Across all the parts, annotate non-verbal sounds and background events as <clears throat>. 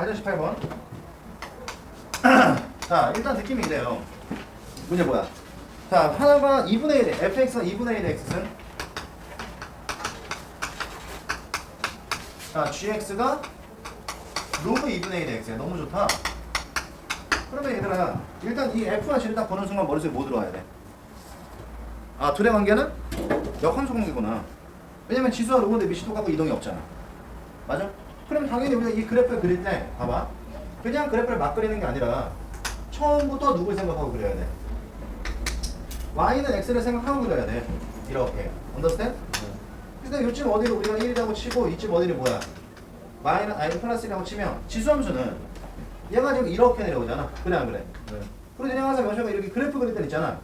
4-8번. <clears throat> 자, 일단 느낌이 이래요. 문제 뭐야? 자, 하나가 2분의 1에, fx가 2분의 1의 x는 자, gx가 로그 2분의 1의 x야. 너무 좋다. 그러면 얘들아, 일단 이 f와 g를 딱 보는 순간 머릿속에 뭐 들어와야 돼? 아, 둘의 관계는 역함수 관계구나. 왜냐면 지수와 로그인데 밑이 똑같고 이동이 없잖아. 맞아? 그럼 당연히 우리가 이 그래프를 그릴 때 봐봐. 그냥 그래프를 막 그리는 게 아니라 처음부터 누굴 생각하고 그려야 돼? y는 x를 생각하고 그려야 돼. 이렇게. 언더스탠? 근데 요즘 어디로 우리가 1이라고 치고 이쯤 어디를 뭐야 y는 i 플러스 1이라고 치면 지수함수는 얘가 지금 이렇게 내려오잖아. 그래 안 그래? 그리고 그냥 항상 명시가 이렇게 그래프 그릴 때 있잖아.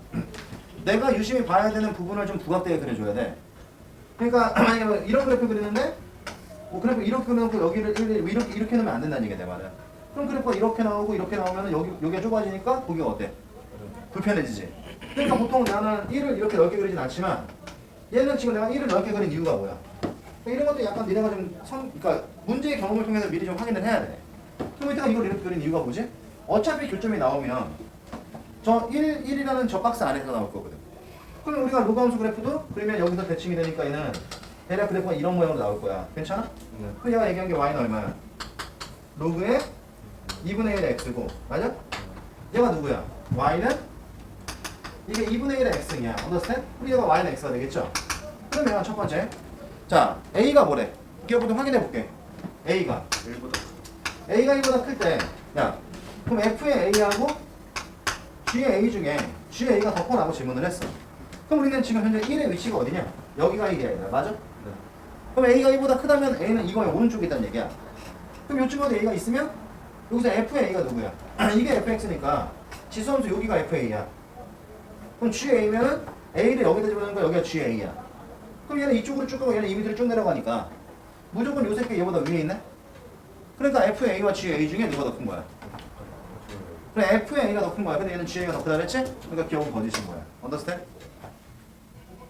내가 유심히 봐야 되는 부분을 좀 부각되게 그려줘야 돼. 그러니까 <clears throat> 만약에 뭐 이런 그래프 그리는데 뭐 그래프 이렇게 놓고 여기를 일- 일- 이렇게 이렇게 놓으면 안 된다는 얘기야 내 말은. 그럼 그래프가 이렇게 나오고 이렇게 나오면 여기 여기가 좁아지니까 보기가 어때? 불편해지지. 그러니까 보통 나는 1을 이렇게 넓게 그리진 않지만 얘는 지금 내가 1을 넓게 그린 이유가 뭐야? 그러니까 이런 것도 약간 니네가 좀 선, 그러니까 문제의 경험을 통해서 미리 좀 확인을 해야 돼. 그럼 이때가 이걸 이렇게 그린 이유가 뭐지? 어차피 교점이 나오면 저 1, 1이라는 저 박스 안에서 나올 거거든. 그럼 우리가 로그 함수 그래프도 그러면 여기서 대칭이 되니까 얘는 대략 그래프가 이런 모양으로 나올 거야. 괜찮아? 네. 그 얘가 얘기한 게 y는 얼마야? 로그의 2분의 1의 x고 맞아? 얘가 누구야? y는 이게 2분의 1의 x냐? 언더스탠? 우리 얘가 y는 x가 되겠죠? 그럼 얘가 첫 번째 자 a가 뭐래? 기억부터 확인해 볼게 a가 1보다 a가 1보다 클 때 야 그럼 f의 a하고 g의 a 중에 g의 a가 더 커라고 질문을 했어 그럼 우리는 지금 현재 1의 위치가 어디냐? 여기가 1이야 얘들아 맞아? 네. 그럼 a가 1보다 크다면 a는 이거의 오른쪽에 있다는 얘기야. 그럼 어디 a가 있으면 여기서 f의 a가 누구야? <clears throat> 이게 fx니까 지수함수 여기가 fa야. 그럼 ga면은 a를 여기다 집어넣으니까 여기가 ga야. 그럼 얘는 이쪽으로 쭉 가고 얘는 이 밑으로 쭉 내려가니까 무조건 요 새끼 얘보다 위에 있네? 그러니까 fa와 ga 중에 누가 더 큰 거야? 그래 f의 a가 더 큰 거야. 근데 얘는 ga가 더 크다 그랬지? 그러니까 기억은 거짓인 거야. 언더스탠?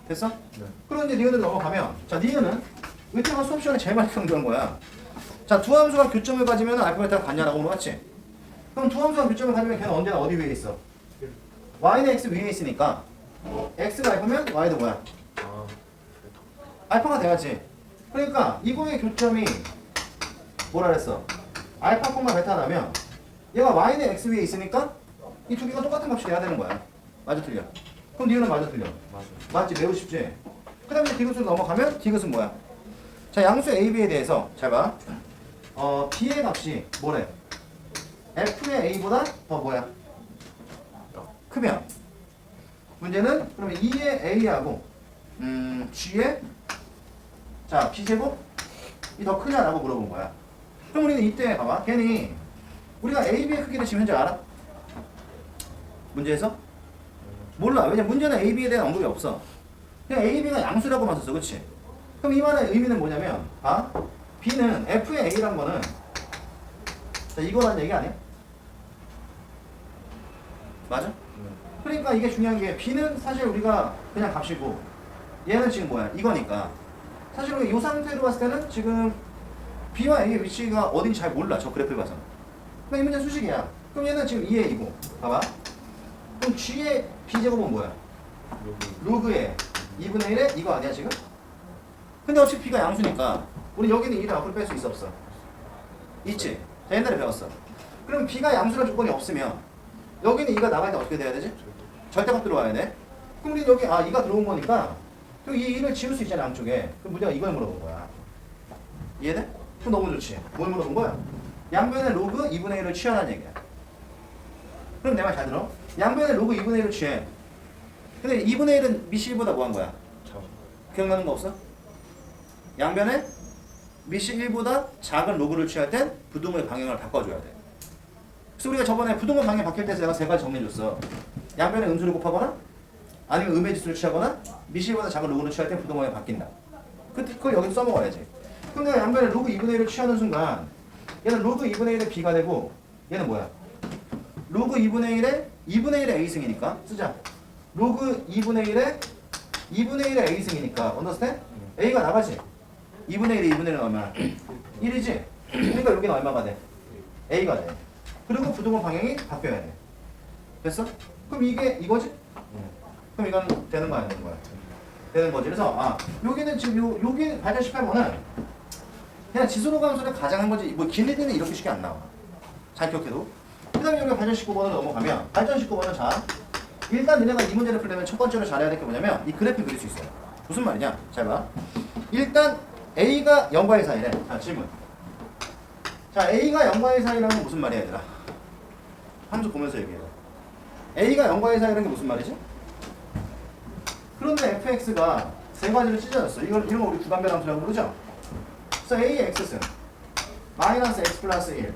됐어? 네. 그럼 이제 니은으로 넘어가면 자 니은은 의태가 수업 시간에 제일 많이 강조한 거야. 자 두 함수가 교점을 가지면 알파 베타가 같냐라고 물어봤지. 그럼 두 함수가 교점을 가지면 걔는 언제나 어디 위에 있어? y는 x 위에 있으니까 x가 알파면 y도 뭐야? 아 알파가 돼야지. 그러니까 이거의 교점이 뭐라 그랬어? 알파 콤마 베타라면 얘가 y는 x 위에 있으니까 이 두 개가 똑같은 값이 돼야 되는 거야. 맞아 틀려? 그럼 니은은 맞아 틀려? 맞지 매우 쉽지 그 다음에 디귿으로 넘어가면 디귿은 뭐야 자 양수 a, b에 대해서 잘 봐 어 b의 값이 뭐래 f의 a보다 더 뭐야 크면 문제는 그러면 2의 a하고 음 g의 자 b제곱 이 더 크냐라고 물어본 거야 그럼 우리는 이때 봐봐 괜히 우리가 a, b의 크기를 지금 현재 알아? 문제에서? 몰라. 왜냐 면 문제는 A, B에 대한 언급이 없어. 그냥 A, B가 양수라고만 썼어. 그치? 그럼 이 말의 의미는 뭐냐면 아 B는 F의 A란 거는 자, 이거라는 얘기 아니야? 맞아? 네. 그러니까 이게 중요한 게 B는 사실 우리가 그냥 값이고 얘는 지금 뭐야? 이거니까 사실 우리가 이 상태로 봤을 때는 지금 B와 A의 위치가 어딘지 잘 몰라. 저 그래프를 봐서. 그럼 이 문제 수식이야. 그럼 얘는 지금 2의 2고 봐봐. 그럼 G의 B제곱은 뭐야? 여기 로그의 2분의 1에 이거 아니야 지금? 근데 어차피 B가 양수니까 우리 여기는 2를 앞으로 뺄 수 있어 없어? 있지? 자 옛날에 배웠어 그럼 B가 양수라는 조건이 없으면 여기는 2가 나갈 때 어떻게 돼야 되지? 절대값 들어와야 돼 그럼 우리 여기 아 2가 들어온 거니까 그럼 이 2를 지울 수 있잖아 양쪽에 그럼 문제가 이걸 물어본 거야 이해돼? 그럼 너무 좋지 뭘 물어본 거야? 양변의 로그 2분의 1을 취하라는 얘기야 그럼 내 말 잘 들어 양변의 로그 2분의 1을 취해 근데 2분의 1은 미시 1보다 뭐 한 거야? 참 기억나는 거 없어? 양변에 미시 1보다 작은 로그를 취할 땐 부동의 방향을 바꿔줘야 돼. 그래서 우리가 저번에 부동의 방향 바뀔 때 내가 세 가지 정리해줬어. 양변에 음수를 곱하거나 아니면 음의 지수를 취하거나 미시 1보다 작은 로그를 취할 땐 부동의 방향이 바뀐다. 그, 그걸 여기서 써먹어야지. 그럼 내가 양변에 로그 2분의 1을 취하는 순간 얘는 로그 2분의 1의 b가 되고 얘는 뭐야? 로그 2분의 1의 2분의 1의 a승이니까 쓰자. 로그 2분의 1의 2분의 1의 a승이니까 언더스탠? a가 나가지. 2분의 1이 2분의 1은 얼마야? 1이지? 그러니까 여기는 얼마가 돼? A가 돼. 그리고 부등호 방향이 바뀌어야 돼. 됐어? 그럼 이게 이거지? 그럼 이건 되는 거 아니는 거야? 되는 거지. 그래서 아 여기는 지금 요 여기 발전 18번은 그냥 지수로 감소를 가장 한 거지. 뭐 길이는 이렇게 쉽게 안 나와. 잘 기억해도. 그 다음에 여기 발전 19번을 넘어가면 발전 19번은 자 일단 니네가 이 문제를 풀려면 첫 번째로 잘해야 될 게 뭐냐면 이 그래프 그릴 수 있어요. 무슨 말이냐? 잘 봐. 일단 A가 0과 1 사이래. 자 질문. 자 A가 0과 1 사이라는 건 무슨 말이야 얘들아? 함수 보면서 얘기해봐. A가 0과 1 사이라는 게 무슨 말이지? 그런데 fx가 세 가지로 찢어졌어. 이걸 이런 거 우리 구간별 함수라고 부르죠? 그래서 ax는 마이너스 x 플러스 1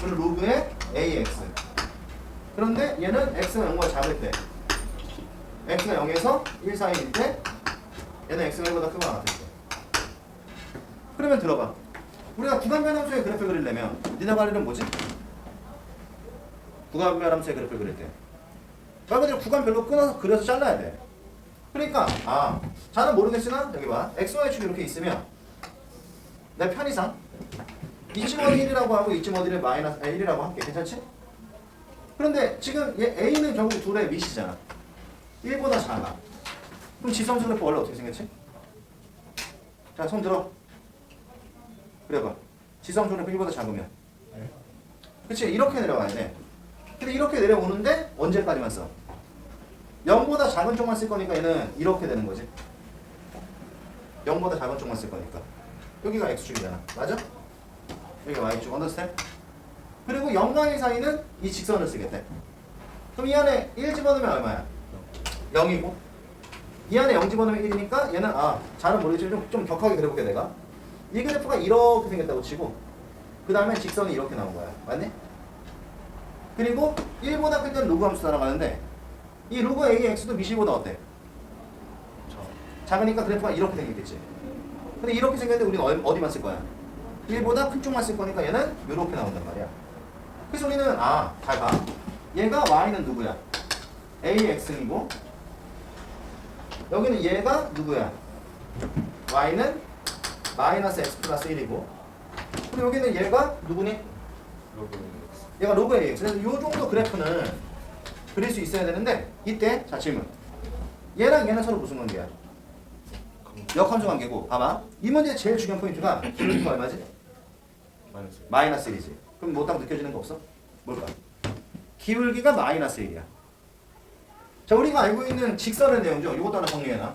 그리고 로그의 ax 그런데 얘는 x가 0보다 작을 때 x가 0에서 1 사이일 때 얘는 x가 1보다 크거나 같을 때 그러면 들어봐. 우리가 구간별 함수의 그래프 그리려면 니네 관리는 뭐지? 구간별 함수의 그래프 그릴 때. 말 그대로 구간별로 끊어서 그려서 잘라야 돼. 그러니까 아 잘은 모르겠으나 여기 봐. xy축이 이렇게 있으면 내 편의상 이쯤 어디 1이라고 하고 이쯤 어디를 마이너스 1이라고 할게. 괜찮지? 그런데 지금 얘 a는 결국 둘의 밑이잖아. 1보다 작아. 그럼 지성수 그래프 원래 어떻게 생겼지? 자 손 들어 그래봐 그래프 1보다 작으면 그치 이렇게 내려가야 돼 근데 이렇게 내려오는데 언제까지만 써? 0보다 작은 쪽만 쓸 거니까 얘는 이렇게 되는 거지. 0보다 작은 쪽만 쓸 거니까. 여기가 x축이잖아. 맞아? 여기가 y축. 언더스탠? 그리고 0과 1 사이는 이 직선을 쓰겠대. 그럼 이 안에 1 집어넣으면 얼마야? 0이고 이 안에 0 집어넣으면 1이니까 얘는 아 잘은 모르겠지만 좀, 좀 격하게 그려볼게 내가 이 그래프가 이렇게 생겼다고 치고 그 다음에 직선이 이렇게 나온 거야 맞니? 그리고 1보다 큰 때는 로그 함수 따라가는데 이 로그 AX도 미시보다 어때? 작으니까 그래프가 이렇게 생겼겠지. 근데 이렇게 생겼는데 우리는 어디- 어디만 쓸 거야? 1보다 큰 쪽만 쓸 거니까 얘는 이렇게 나온단 말이야. 그래서 우리는 아, 잘 봐. 얘가 Y는 누구야? AX이고 여기는 얘가 누구야? Y는 마이너스 X 플러스 1이고 그리고 여기는 얘가 누구니? 얘가 로그 AX. 그래서 이 정도 그래프는 그릴 수 있어야 되는데 이때 자 질문. 얘랑 얘는 서로 무슨 관계야? 역함수 관계고 봐봐. 이 문제의 제일 중요한 포인트가 기울기가 얼마지? 마이너스 마이너스 1이지. 그럼 뭐딱 느껴지는 거 없어? 뭘까? 기울기가 마이너스 1이야. 자 우리가 알고 있는 직선의 내용죠. 이것도 하나 정리해놔.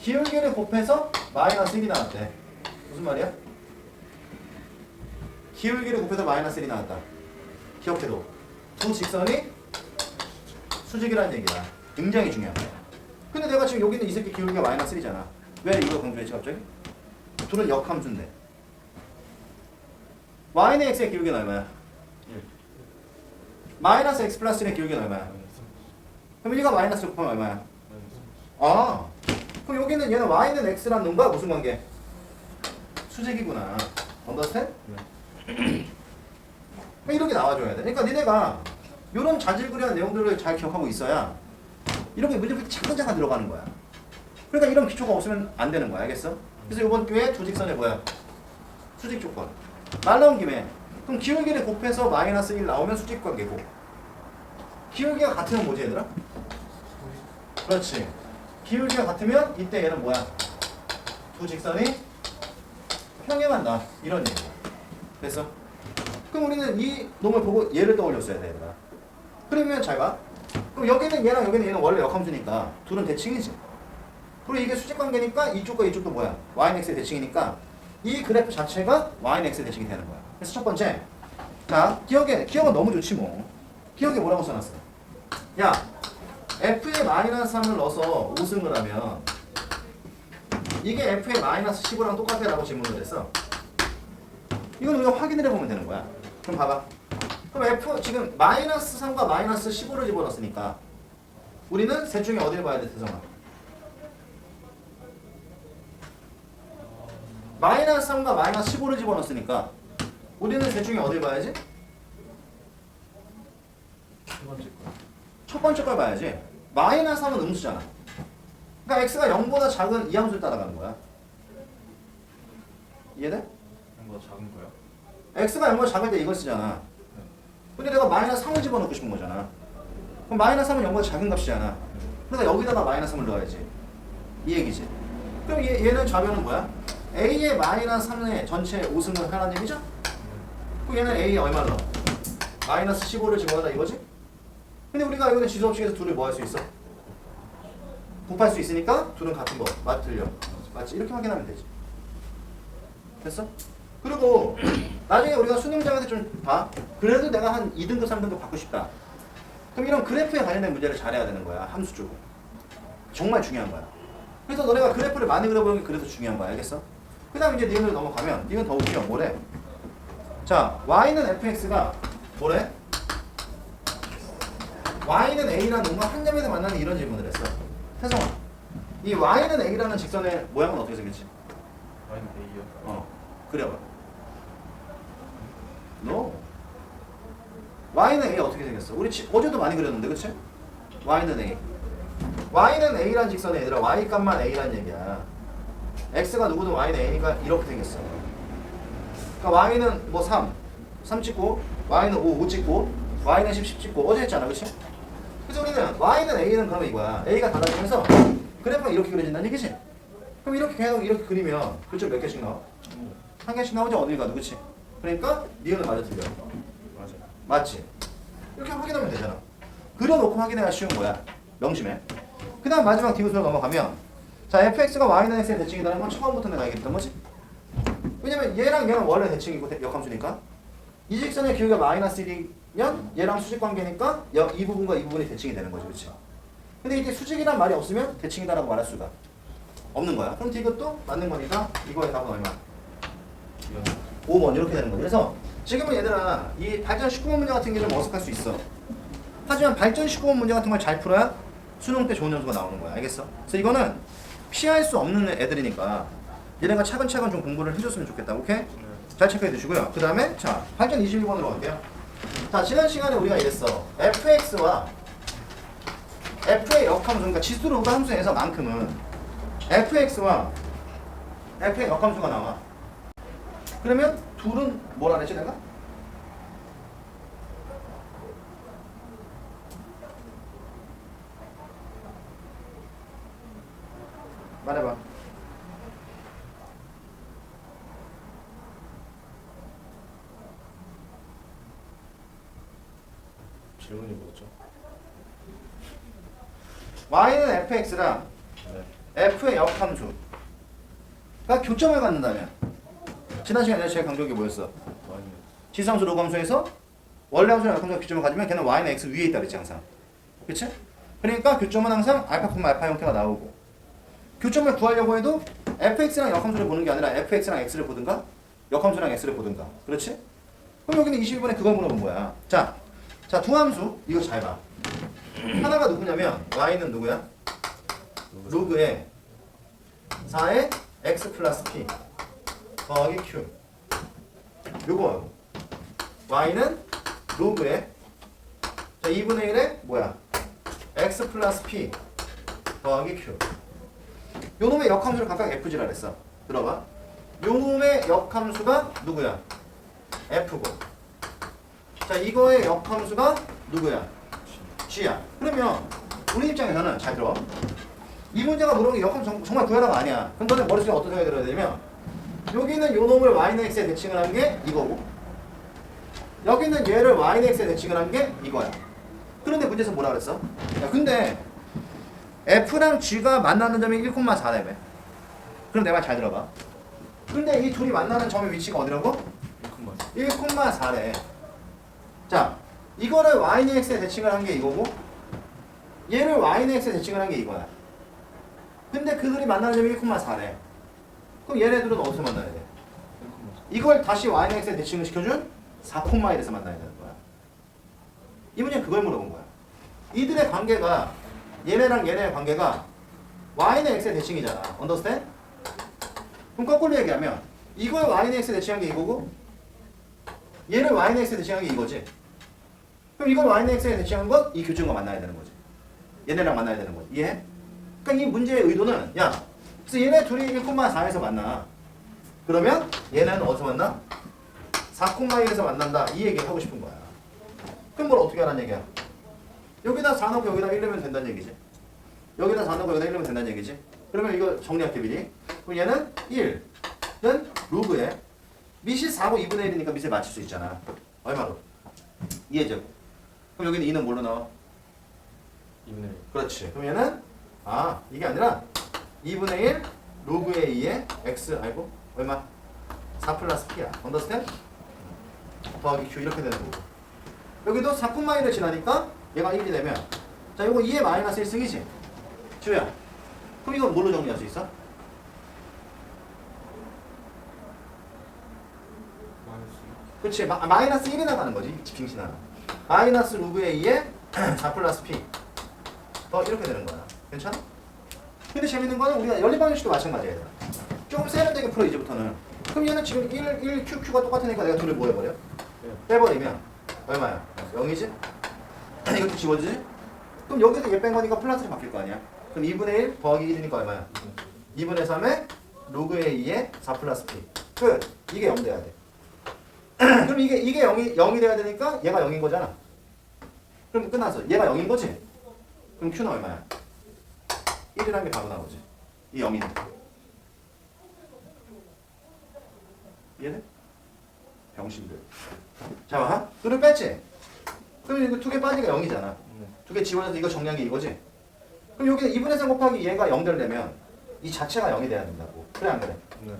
기울기를 곱해서 마이너스 1이 나왔대. 무슨 말이야? 기울기를 곱해서 마이너스 1이 나왔다. 기억해도 두 직선이 수직이라는 얘기야. 굉장히 중요한 거야. 근데 내가 지금 여기 있는 이 새끼 기울기가 마이너스 1이잖아. 왜 이걸 강조했지 갑자기? 둘은 역함수인데. y는 x의 기울기는 얼마야? 1 마이너스 x 플러스 1의 기울기는 얼마야? 그럼 1가 마이너스 곱하면 얼마야? 아, 그럼 여기는 얘는 y는 x란 놈과 무슨 관계? 수직이구나. 언더스탠? 그럼 <clears throat> 이렇게 나와줘야 돼. 그러니까 니네가 이런 자질구레한 내용들을 잘 기억하고 있어야 이렇게 문제풀이 차근차근 들어가는 거야. 그러니까 이런 기초가 없으면 안 되는 거야. 알겠어? 그래서 이번 기회에 조직선에 뭐야? 수직 조건. 말 나온 김에 그럼 기울기를 곱해서 마이너스 1 나오면 수직 관계고 기울기가 같으면 뭐지 얘들아? 그렇지. 기울기가 같으면 이때 얘는 뭐야? 두 직선이 평행한다. 이런 얘기야. 됐어? 그럼 우리는 이 놈을 보고 얘를 떠올렸어야 돼, 얘들아. 그러면 잘 봐. 그럼 여기는 얘랑 여기는 얘는 원래 역함수니까 둘은 대칭이지. 그리고 이게 수직 관계니까 이쪽과 이쪽도 뭐야? yx의 대칭이니까 이 그래프 자체가 yx의 대칭이 되는 거야. 그래서 첫 번째, 자 기억에 기억은 너무 좋지 뭐. 기억에 뭐라고 써놨어? 야, f에 마이너스 3을 넣어서 5승을 하면 이게 f의 마이너스 15랑 똑같아 라고 질문을 했어. 이건 우리가 확인을 해보면 되는 거야. 그럼 봐봐. 그럼 f 지금 마이너스 3과 마이너스 15를 집어넣었으니까 우리는 셋 중에 어디를 봐야 돼, 태성아? 마이너스 3과 마이너스 15를 집어넣었으니까 우리는 셋 중에 어디를 봐야지? 첫 번째 거첫 번째 걸 봐야지. 마이너스 3은 음수잖아. 그러니까 x가 0보다 작은 이 함수를 따라가는 거야. 이해돼? 이거 작은 거야? x가 0보다 작을 때 이걸 쓰잖아. 근데 내가 마이너스 3을 집어넣고 싶은 거잖아. 그럼 마이너스 3은 0보다 작은 값이잖아. 그러니까 여기다가 마이너스 3을 넣어야지. 이 얘기지. 그럼 얘, 얘는 좌변은 뭐야? a의 마이너스 3의 전체 5승을 하라는 얘기죠? 그럼 얘는 a에 얼마 넣어? 마이너스 15를 집어넣다 이거지? 근데 우리가 이거는 지수법칙에서 둘을 뭐 할 수 있어? 곱할 수 있으니까 둘은 같은 거맞 틀려 맞지? 이렇게 확인하면 되지 됐어? 그리고 나중에 우리가 수능장에서 좀 봐. 그래도 내가 한 2등급, 3등급 받고 싶다. 그럼 이런 그래프에 관련된 문제를 잘해야 되는 거야. 함수 쪽은. 정말 중요한 거야. 그래서 너네가 그래프를 많이 그려보는 게 그래서 중요한 거야. 알겠어? 그 다음 이제 니은으로 넘어가면 니은 더 웃겨. 뭐래? 자, y는 fx가 뭐래? y는 a라는 놈은 한 점에서 만나는 이런 질문을 했어. 태성아, 이 y는 a라는 직선의 모양은 어떻게 생겼지? 마이너 A요. 어, 그려봐. No. y는 a 어떻게 생겼어? 우리 지- 어제도 많이 그렸는데, 그치? y는 a. y는 a란 직선에 얘들아, y 값만 a란 얘기야. x가 누구든 y는 a니까 이렇게 생겼어. 그러니까 y는 뭐 3, 3 찍고, y는 5, 5 찍고, y는 10, 10 찍고, 어제 했잖아, 그치? 그래서 우리는 y는 a는 그러면 이거야. a가 달라지면서 그래프가 이렇게 그려진다는 얘기지? 그럼 이렇게 계속 이렇게 그리면 그쪽 몇 개씩 나와? 한 개씩 나오지 어딜 가도 그치? 그러니까 니은은 맞아 틀려 맞아요. 맞지? 이렇게 확인하면 되잖아 그려놓고 확인해야 쉬운 거야 명심해 그 다음 마지막 디귿으로 넘어가면 자 fx가 y는 x의 대칭이라는 건 처음부터 내가 얘기했던 거지 왜냐면 얘랑 얘는 원래 대칭이고 대- 역함수니까 이 직선의 기울기가 마이너스 1이면 얘랑 수직 관계니까 여- 이 부분과 이 부분이 대칭이 되는 거지 그치? 근데 이게 수직이란 말이 없으면 대칭이다라고 말할 수가 없는 거야 그럼 디귿도 맞는 거니까 이거의 답은 얼마? 이건 5번 이렇게 되는 거예요. 그래서 지금은 얘들아 이 발전 19번 문제 같은 게 좀 어색할 수 있어. 하지만 발전 19번 문제 같은 걸 잘 풀어야 수능 때 좋은 점수가 나오는 거야. 알겠어? 그래서 이거는 피할 수 없는 애들이니까 얘네가 차근차근 좀 공부를 해줬으면 좋겠다. 오케이? 잘 체크해 두시고요. 그 다음에 자 발전 21번으로 갈게요. 자 지난 시간에 우리가 이랬어. fx와 f의 역함수 그러니까 지수로가 함수에서 만큼은 fx와 f의 역함수가 나와. 그러면 둘은 뭐라 그랬지 내가? 말해봐. 질문이 뭐였죠? y는 fx랑 네. f의 역함수 가 교점을 갖는다면 지난 시간에 제일 강조한 게 뭐였어? 지수함수 로감수에서 원래 함수랑 역함수가 교점을 가지면 걔는 y는 x 위에 있다 그랬지 항상. 그치? 그러니까 교점은 항상 알파, 콤마 알파 형태가 나오고 교점을 구하려고 해도 fx랑 역함수를 보는 게 아니라 fx랑 x를 보든가 역함수랑 x를 보든가 그렇지? 그럼 여기는 22번에 그걸 물어본 거야 자, 자 두함수 이거 잘 봐. 하나가 누구냐면 y는 누구야? 로그에 4의 x 플러스 p 더하기 q 요거 y는 로그에 자 2분의 1에 뭐야? x 플러스 p 더하기 q 요 놈의 역함수를 각각 fg라 그랬어 들어봐 요 놈의 역함수가 누구야? f고 자 이거의 역함수가 누구야? g야. 그러면 우리 입장에서는 잘 들어. 이 문제가 물어본 게 역함수 정- 정말 구하라가 아니야. 그럼 너네 머릿속에 어떤 생각이 들어야 되냐면 여기는 요 놈을 y는 x에 대칭을 한 게 이거고 여기는 얘를 y는 x에 대칭을 한 게 이거야. 그런데 문제에서 뭐라 그랬어? 야 근데 F랑 G가 만나는 점이 1,4래매 그럼 내 말 잘 들어봐. 근데 이 둘이 만나는 점의 위치가 어디라고? 1콤마 1,4래 자 이거를 y는 x에 대칭을 한 게 이거고 얘를 y는 x에 대칭을 한 게 이거야 근데 그 둘이 만나는 점이 1,4래 그럼 얘네들은 어디서 만나야 돼? 1콤마 이걸 다시 y는 x에 대칭을 시켜준 4,1에서 만나야 되는 거야. 이 문제는 그걸 물어본 거야. 이들의 관계가 얘네랑 얘네의 관계가 y는 x의 대칭이잖아. 언더스탠? 그럼 거꾸로 얘기하면 이걸 y는 x에 대칭한 게 이거고 얘를 y는 x에 대칭한 게 이거지. 그럼 이걸 y는 x에 대칭한 건이 교점과 만나야 되는 거지. 얘네랑 만나야 되는 거지. 이해해? 그러니까 이 문제의 의도는 야, 그래서 얘네 둘이 1,4에서 만나. 그러면 얘는 어디서 만나? 4콤마1에서 만난다 이 얘기 하고 싶은 거야 그럼 뭘 어떻게 하라는 얘기야 여기다 4 넣고 여기다 1 넣으면 된다는 얘기지 여기다 4 넣고 여기다 1 넣으면 된다는 얘기지 그러면 이거 정리할게 미리 그럼 얘는 1는 로그에 밑이 4고 2분의 1이니까 밑에 맞출 수 있잖아 얼마로? 2의 제곱 그럼 여기는 2는 뭘로 나와? 2분의 1. 그렇지. 그럼 얘는 아 이게 아니라 2분의 1 로그의 2의 x 아이고 얼마? 4 플러스 p야. 언더스탠? 더하기 q 이렇게 되는 거고. 여기도 4콤마1을 지나니까 얘가 1이 되면 자 이거 2의 마이너스 1승이지? 주야. 그럼 이건 뭘로 정리할 수 있어? 마이너스 그렇지. 마, 마이너스 1이 나가는 거지. 빙신 하나. 마이너스 로그의 2의 4 플러스 p. 더 이렇게 되는 거야. 괜찮아? 근데 재밌는 거는 우리가 연립 방정식도 마찬가지야. 얘들아. 조금 세련되게 풀어 이제부터는. 그럼 얘는 지금 1, 1 QQ가 똑같으니까 내가 둘을 뭐 해버려? 빼버리면 얼마야? 0이지? <clears throat> 이것도 지워지지? 그럼 여기서 얘 뺀 거니까 플러스로 바뀔 거 아니야? 그럼 2분의 1 더하기 1이니까 얼마야? 2분의 3에 로그의 2에 4 플러스 p. 끝. 이게 0 돼야 돼. <clears throat> 그럼 이게 이게 0이 0이 돼야 되니까 얘가 0인 거잖아. 그럼 끝났어. 얘가 0인 거지? 그럼 q는 얼마야? 1이라는 게 바로 나오지. 이 0이니까. 이해돼? 병신들. 자, 봐. 뚜를 뺐지? 그럼 이거 두 개 빠지가 0이잖아. 네. 두개 지워져서 이거 정리한 게 이거지? 그럼 여기 2분의 3 곱하기 얘가 0 되려면 이 자체가 0이 돼야 된다고. 그래 안 그래? 네.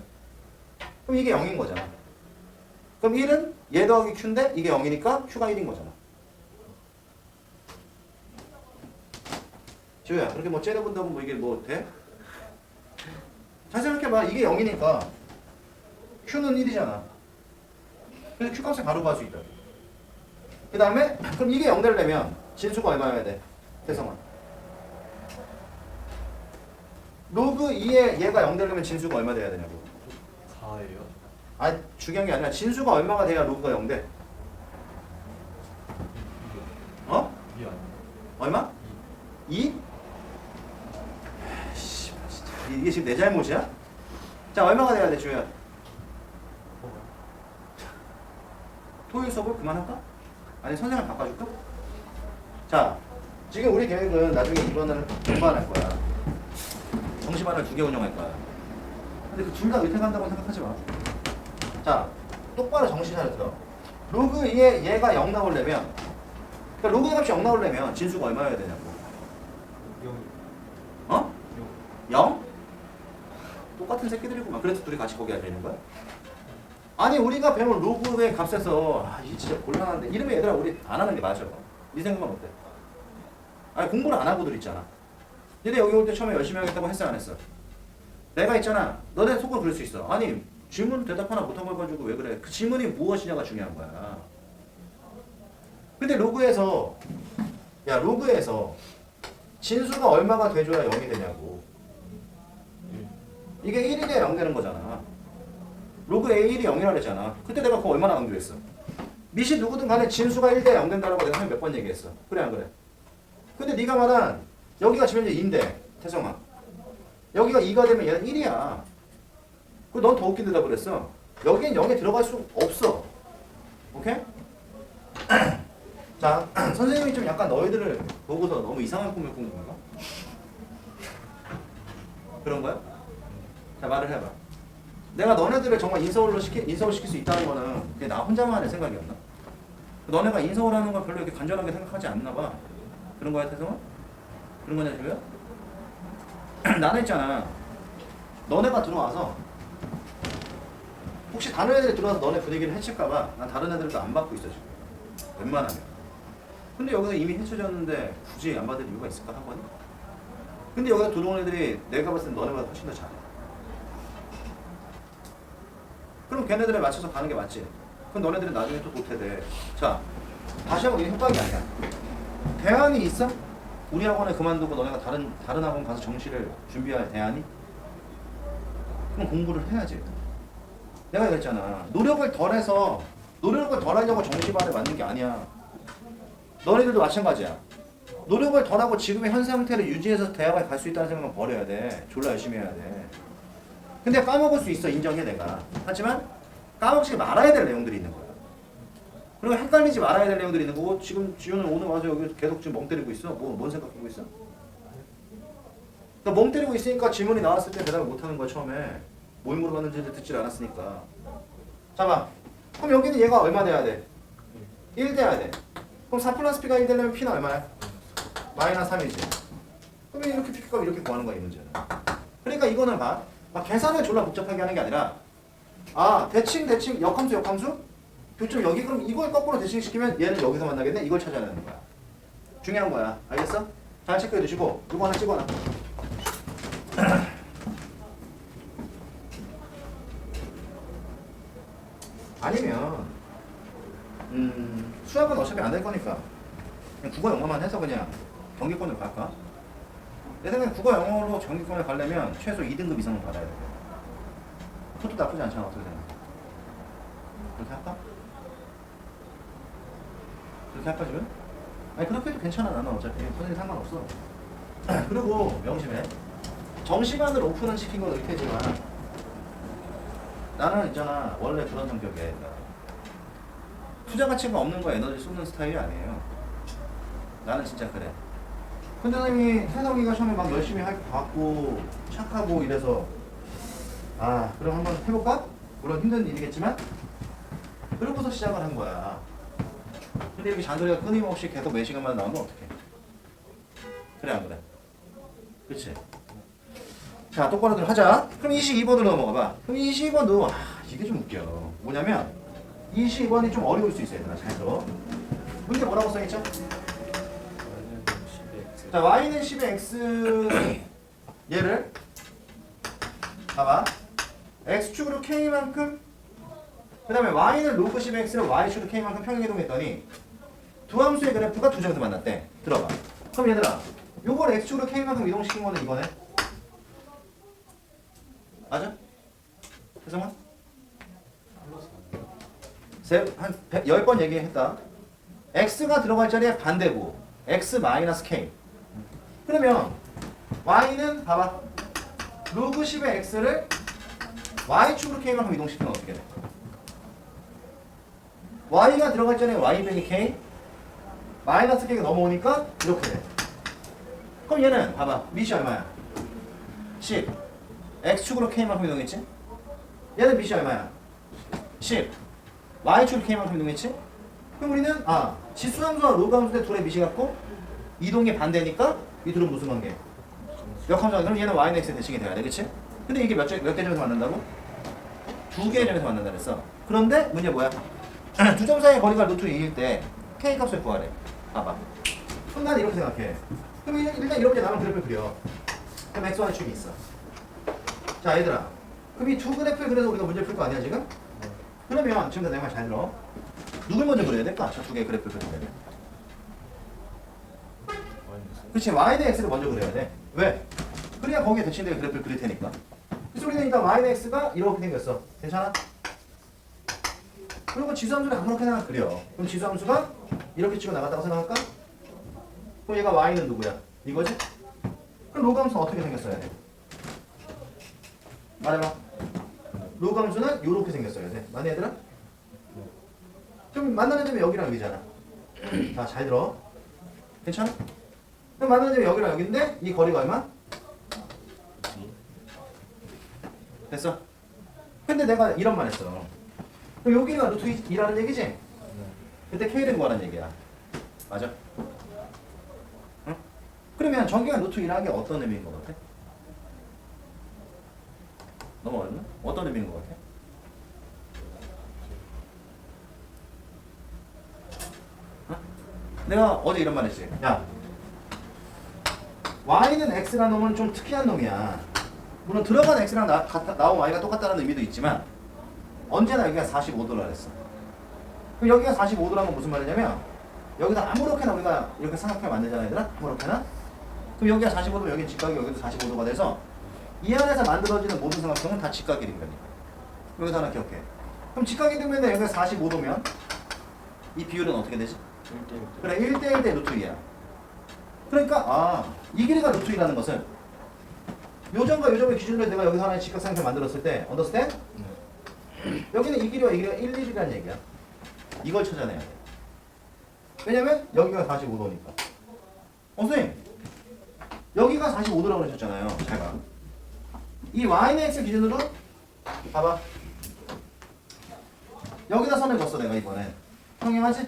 그럼 이게 0인 거잖아. 그럼 1은 얘 더하기 q인데 이게 0이니까 q가 1인 거잖아. 지호야, 그렇게 뭐 째려본다고 뭐 이게 뭐 돼? 잘 생각해봐. 이게 0이니까 q는 1이잖아. 그래서 q 값을 바로 구할 수 있다. 그 다음에 그럼 이게 0 되려면 진수가 얼마여야 돼? 태성아. 로그 2에 얘가 0 되려면 진수가 얼마 돼야 되냐고. 4예요. 아 중요한 게 아니라 진수가 얼마가 돼야 로그가 0 돼? 어? 2 아니에요. 얼마? 2? 씨, 진짜 이게 지금 내 잘못이야? 자 얼마가 돼야 돼 주야? 토요일 수업을 그만할까? 아니 선생님 바꿔줄까? 자 지금 우리 계획은 나중에 이번을 공부할 거야 정시반을 두 개 운영할 거야 근데 그 둘 다 의택한다고 생각하지 마 자, 똑바로 정신 차려 들어. 로그 2에 얘가 0 나오려면, 그러니까 로그 값이 0 나오려면 진수가 얼마여야 되냐고. 0. 어? 0? 똑같은 새끼들이구만. 그래서 둘이 같이 거기 앉아 있는 거야? 아니, 우리가 배운 로그의 값에서, 아, 이게 진짜 곤란한데. 이러면 얘들아, 우리 안 하는 게 맞아. 네 생각은 어때? 아니, 공부를 안 하고들 있잖아. 얘네 여기 올 때 처음에 열심히 하겠다고 했어, 안 했어? 내가 있잖아. 너네 속으로 그럴 수 있어. 아니, 질문 대답 하나 못한 걸 가지고 왜 그래? 그 질문이 무엇이냐가 중요한 거야. 근데 로그에서 야 로그에서 진수가 얼마가 돼줘야 0이 되냐고. 이게 1이 돼야 0 되는 거잖아. 로그 A1이 0이라 그랬잖아. 그때 내가 그거 얼마나 강조했어. 밑이 누구든 간에 진수가 1대 0 된다라고 내가 몇번 얘기했어. 그래 안 그래? 근데 네가 말한 여기가 지금 이제 2인데 태성아. 여기가 2가 되면 얘는 1이야. 그넌 더 웃긴 대답을 했어. 여긴 0에 들어갈 수 없어. 오케이? <clears throat> 자, <clears throat> 선생님이 좀 약간 너희들을 보고서 너무 이상한 꿈을 꾼 건가? 그런 거야? 자, 말을 해봐. 내가 너네들을 정말 인서울로 시키, 인서울 시킬 수 있다는 거는 그게 나 혼자만의 생각이었나? 너네가 인서울 하는 걸 별로 이렇게 간절하게 생각하지 않나 봐. 그런 거야, 태성아? 그런 거냐, 지우야? <clears throat> 나는 있잖아. 너네가 들어와서 혹시 다른 애들이 들어와서 너네 분위기를 해칠까봐 난 다른 애들도 안 받고 있어 지금. 웬만하면. 근데 여기서 이미 해쳐졌는데 굳이 안 받을 이유가 있을까 한 번이? 근데 여기서 들어온 애들이 내가 봤을 때 너네보다 훨씬 더 잘해. 그럼 걔네들에 맞춰서 가는 게 맞지? 그럼 너네들은 나중에 또 도태돼 자 다시 한번 이게 협박이 아니야. 대안이 있어? 우리 학원을 그만두고 너네가 다른 다른 학원 가서 정시를 준비할 대안이? 그럼 공부를 해야지 내가 그랬잖아. 노력을 덜해서 노력을 덜하려고 정시반을 만든 게 아니야. 너네들도 마찬가지야. 노력을 덜하고 지금의 현 상태를 유지해서 대학을 갈 수 있다는 생각은 버려야 돼. 졸라 열심히 해야 돼. 근데 까먹을 수 있어. 인정해 내가. 하지만 까먹지 말아야 될 내용들이 있는 거야. 그리고 헷갈리지 말아야 될 내용들이 있는 거고 지금 지우는 오늘 와서 여기 계속 지금 멍 때리고 있어. 뭐, 뭔 생각하고 있어? 그러니까 멍 때리고 있으니까 질문이 나왔을 때 대답을 못 하는 거야 처음에. 뭘 물어봤는지 듣질 않았으니까. 잠깐. 그럼 여기는 얘가 얼마 돼야 돼? 1 돼야 돼. 그럼 4 플러스 P가 1 되려면 P는 얼마야? 마이너스 3이지. 그러면 이렇게 P값 이렇게 구하는 거야 이 문제는. 그러니까 이거는 봐. 막 계산을 졸라 복잡하게 하는 게 아니라 아 대칭 대칭 역함수 역함수 교점 여기 그럼 이걸 거꾸로 대칭시키면 얘는 여기서 만나겠네 이걸 찾아내는 거야 중요한 거야 알겠어? 잘 체크해 두시고 이거 하나 찍어놔 <clears throat> 아니면 음 수학은 어차피 안 될 거니까 그냥 국어 영어만 해서 그냥 경기권을 갈까? 내 생각에 국어 영어로 경기권을 가려면 최소 2등급 이상은 받아야 돼 그것도 나쁘지 않잖아 어떻게 생각해? 그렇게 할까? 그렇게 할까 지금? 아니 그렇게 해도 괜찮아 나는 어차피 선생님 상관없어 <clears throat> 그리고 명심해 정시간을 오픈은 시킨 건 의태지만 나는 있잖아 원래 그런 성격이야 투자 가치가 없는 거 에너지 쏟는 스타일이 아니에요. 나는 진짜 그래. 근데 선생님이 해석이가 처음에 막 열심히 할것 같고 착하고 이래서 아 그럼 한번 해볼까? 물론 힘든 일이겠지만 그러고서 시작을 한 거야. 근데 이렇게 잔소리가 끊임없이 계속 몇 시간만 나오면 어떡해? 그래 안 그래? 그치? 자 똑바로들 하자. 그럼 22번으로 넘어가 봐. 그럼 22번도 아 이게 좀 웃겨. 뭐냐면 22번이 좀 어려울 수 있어 얘들아 문제 뭐라고 써있죠? Y는 10x. 자 y는 10의 x <coughs> 얘를 봐봐 x축으로 k만큼 그 다음에 y는 로그 10의 x를 y축으로 k만큼 평행이동했더니 두 함수의 그래프가 두 점에서 만났대 들어봐 그럼 얘들아 요걸 x축으로 k만큼 이동시킨 거는 이거네 맞아? 혜성아? 한 10번 얘기했다. x가 들어갈 자리에 반대고 x 마이너스 k. 그러면 y는 봐봐. 로그 10의 x를 y축으로 k만큼 이동시키면 어떻게 돼? y가 들어갈 자리에 y 빼기 k 마이너스 k가 넘어오니까 이렇게 돼. 그럼 얘는 봐봐. 밑이 얼마야? 10. x축으로 k만큼 이동했지? 얘는 밑이 얼마야? 10. Y축 k만큼 이동했지? 그럼 우리는 아 지수 함수와 로그 함수의 둘의 미시 같고 이동이 반대니까 이 둘은 무슨 관계? 역함수가 그럼 얘는 y는 x의 대칭이 돼야 돼 그치? 근데 이게 몇개 점에서 만난다고? 두 개의 점에서 만난다 그랬어 그런데 문제 뭐야? <clears throat> 두 점 사이의 거리가 루트 2일 때 k 값을 구하래 봐봐 그럼 난 이렇게 생각해 그럼 일- 일단 이렇게 나만 그래프를 그려 그럼 xy의 축이 있어 자 얘들아 그럼 이 두 그래프를 그래서 우리가 문제 풀거 아니야 지금? 그러면 지금 내말 잘 들어. 누굴 먼저 그려야 될까? 저 두 개의 그래프를 그려야 돼. 그렇지, y 대 x를 먼저 그려야 돼. 왜? 그래야 거기에 대칭되게 그래프를 그릴 테니까. 그래서 우리는 일단 y 대 x가 이렇게 생겼어. 괜찮아? 그리고 지수함수를 아무렇게 나 그려. 그럼 지수함수가 이렇게 치고 나갔다고 생각할까? 그럼 얘가 y는 누구야? 이거지? 그럼 로그 함수는 어떻게 생겼어야 돼? 말해봐. 로그함수는 이렇게 생겼어야 돼. 맞니 얘들아? 그럼 만나는 점이 여기랑 여기잖아. <clears throat> 자, 잘 들어. 괜찮아? 그럼 만나는 점이 여기랑 여기인데 이 거리가 얼마? 됐어? 근데 내가 이런 말 했어. 그럼 여기가 루트 2라는 얘기지? 네. 그때 K를 구하라는 얘기야. 맞아? 응? 그러면 전기가 루트 2라는 게 어떤 의미인 것 같아? 어렵나? 어떤 의미인 것 같아? 어? 내가 어제 이런 말 했지. 야, y는 x라는 놈은 좀 특이한 놈이야. 물론 들어간 x랑 나, 같아, 나온 y가 똑같다는 의미도 있지만 언제나 여기가 45도라 그랬어. 그럼 여기가 45도라는 건 무슨 말이냐면 여기다 아무렇게나 우리가 이렇게 삼각형을 만들잖아 얘들아 아무렇게나 그럼 여기가 45도 여기 직각이 여기도 45도가 돼서 이 안에서 만들어지는 모든 삼각형은 다 직각이 된 거니 여기다 하나 기억해 그럼 직각이 되면 여기가 45도면 이 비율은 어떻게 되지? 1대1. 그래 1대1 대 루트 2야 그러니까 아 이 길이가 루트 2라는 것은 요점과 요점의 기준으로 내가 여기서 하나의 직각삼각형 만들었을 때 언더스탠? 네. 여기는 이 길이와 이 길이가 1, 1이라는 얘기야. 이걸 찾아내야 돼. 왜냐면 여기가 45도니까. 어, 선생님. 여기가 45도라고 그러셨잖아요. 잘 봐. 이 y는 x 기준으로 봐봐. 여기다 선을 그었어 내가 이번엔. 평행하지?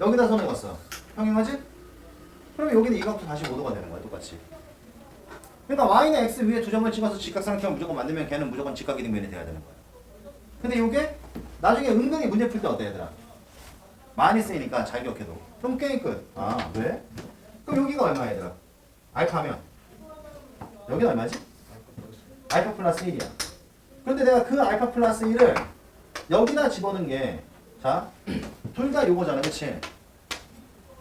여기다 선을 그었어. 평행하지? 그러면 여기는 이 각도 45도가 되는 거야 똑같이. 그러니까 y는 x 위에 두 점을 찍어서 직각삼각형을 무조건 만들면 걔는 무조건 직각 이등변이 돼야 되는 거야. 근데 이게 나중에 은근히 문제 풀 때 어때 얘들아? 많이 쓰이니까 잘 기억해도. 그럼 게임 끝. 아 왜? 그럼 여기가 얼마야 얘들아? 알파면 여기는 얼마지? 알파 플러스 1이야. 그런데 내가 그 알파 플러스 1을 여기다 집어넣은 게 자, <clears throat> 둘 다 요거잖아, 그치?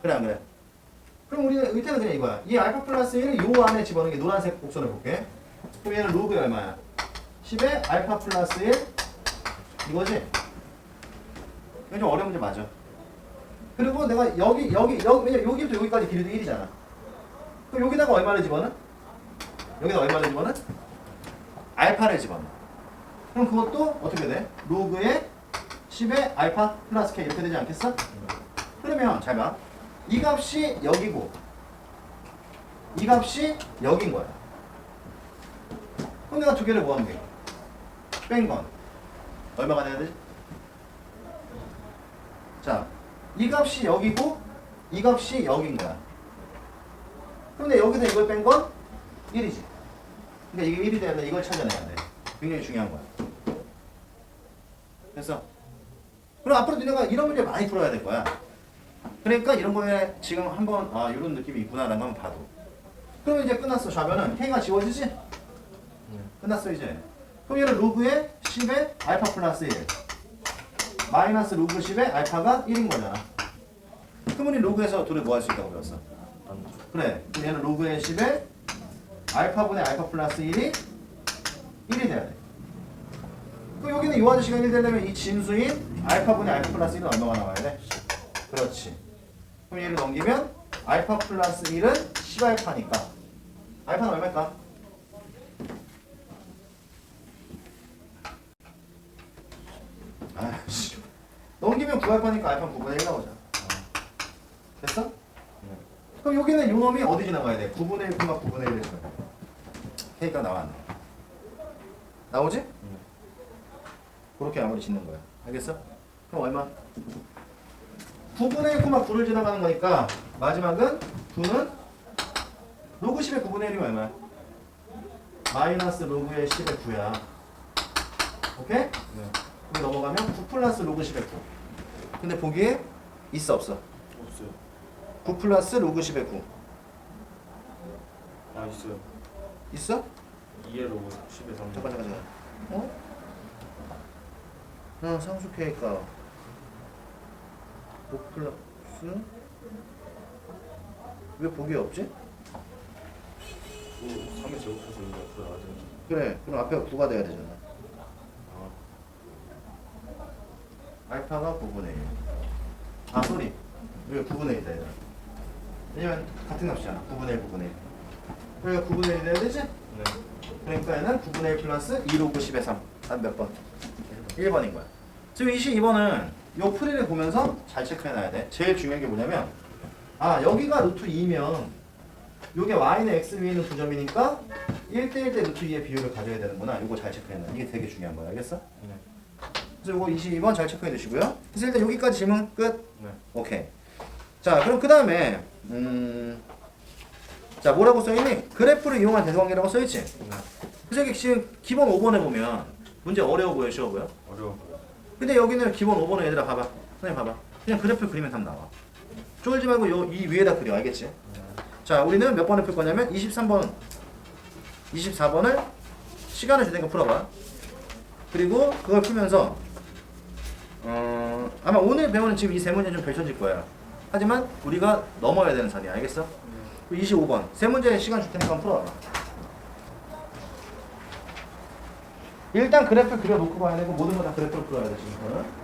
그래, 안 그래? 그럼 우리는 의태는 그냥 이거야. 이 알파 플러스 1을 요 안에 집어넣은 게 노란색 곡선을 볼게. 그럼 얘는 로그 얼마야? 10에 알파 플러스 1 이거지? 이거 좀 어려운 문제 맞아. 그리고 내가 여기, 여기, 여기, 여기부터 여기까지 길이도 1이잖아. 그럼 여기다가 얼마를 집어넣어? 여기다 얼마를 집어넣어? 알파를 집어넣어. 그럼 그것도 어떻게 돼? 로그에 10에 알파 플러스 k 이렇게 되지 않겠어? 그러면 잘 봐. 이 값이 여기고 이 값이 여긴 거야. 그럼 내가 두 개를 모으면 돼. 뺀 건 얼마가 돼야 되지? 자, 이 값이 여기고 이 값이 여긴 거야. 근데 여기서 이걸 뺀 건 1이지. 그러니까 이게 1이 돼야 돼. 이걸 찾아내야 돼. 굉장히 중요한 거야. 됐어? 그럼 앞으로 너네가 이런 문제 많이 풀어야 될 거야. 그러니까 이런 거에 지금 한번 아 이런 느낌이 있구나라는 걸 봐도. 그러면 이제 끝났어. 좌변은 k가 지워지지? 끝났어 이제. 그럼 얘는 로그에 10에 알파 플러스 1 마이너스 로그 10에 알파가 1인 거잖아. 그럼 우리 로그에서 둘을 뭐 할 수 있다고 배웠어? 그래. 그럼 얘는 로그의 10에 알파분의 알파 플러스 1이 1이 돼야 돼. 그럼 여기는 이 아저씨가 1 되려면 이 진수인 알파분의 알파 플러스 1은 얼마가 나와야 돼? 그렇지. 그럼 얘를 넘기면 알파 플러스 1은 10알파니까 알파는 얼마일까? 아씨 넘기면 9알파니까 알파는 9분의 1 나오잖아. 됐어? 그럼 여기는 요 놈이 어디 지나가야 돼? 9분의 1, 9분의 1을 지 그러니까 나왔네. 나오지? 그렇게 아무리 짓는 거야. 알겠어? 그럼 얼마? 9분의 1, 9를 지나가는 거니까 마지막은 9는 로그 10의 9분의 1이 얼마야? 마이너스 로그의 10의 9야. 오케이? 네. 여기 넘어가면 9 플러스 로그 10의 9. 근데 보기에 있어 없어? 없어요. 9 플러스 로그 10의 9. 아 있어요. 있어? 2에로 10에 3. 잠깐 잠깐 잠깐. 어? 어 상수 K가 5 플러스 왜 보기에 없지? 3에 제곱해서 이거 나가야 되는 그래 그럼 앞에가 9가 돼야 되잖아 아, 알파가 9분의 1. 아 소리 왜 9분의 1이다 얘들아 왜냐면 같은 값이잖아 9분의 1 9분의 1 그러니까 9분의 1이 돼야 되지? 네. 그러니까 얘는 9분의 1 플러스 2 로그 10의 3. 한몇 번? 1번인 거야. 지금 22번은 요 풀이를 보면서 잘 체크해놔야 돼. 제일 중요한 게 뭐냐면 아 여기가 루트 2면 요게 y는 x 위에 있는 두 점이니까 1대1 대 루트 2의 비율을 가져야 되는구나. 요거 잘 체크해놔. 이게 되게 중요한 거야. 알겠어? 네. 그래서 요거 22번 잘 체크해 두시고요. 그래서 일단 여기까지 질문 끝. 네. 오케이. 자, 그럼 그 다음에 음, 자 뭐라고 써있니? 그래프를 이용한 대성관계라고 써있지. 네. 그래서 여기 지금 기본 5번에 보면 문제 어려워 보여, 쉬워 보여? 어려워 보여. 근데 여기는 기본 5번에 얘들아 봐봐. 선생님 봐봐. 그냥 그래프 그리면 답 나와. 쫄지 말고 요, 이 위에다 그려, 알겠지? 자, 우리는 몇 번을 풀 거냐면 23번, 24번을 시간을 주니까 풀어봐. 그리고 그걸 풀면서 어, 아마 오늘 배우는 지금 이 세 문제 좀 펼쳐질 거야. 하지만 우리가 넘어야 되는 선이야, 알겠어? 25번 세 문제 시간 줄 테니까 풀어봐. 일단 그래프 그려놓고 봐야 되고 모든 거 다 그래프로 풀어야 돼 지금부터는.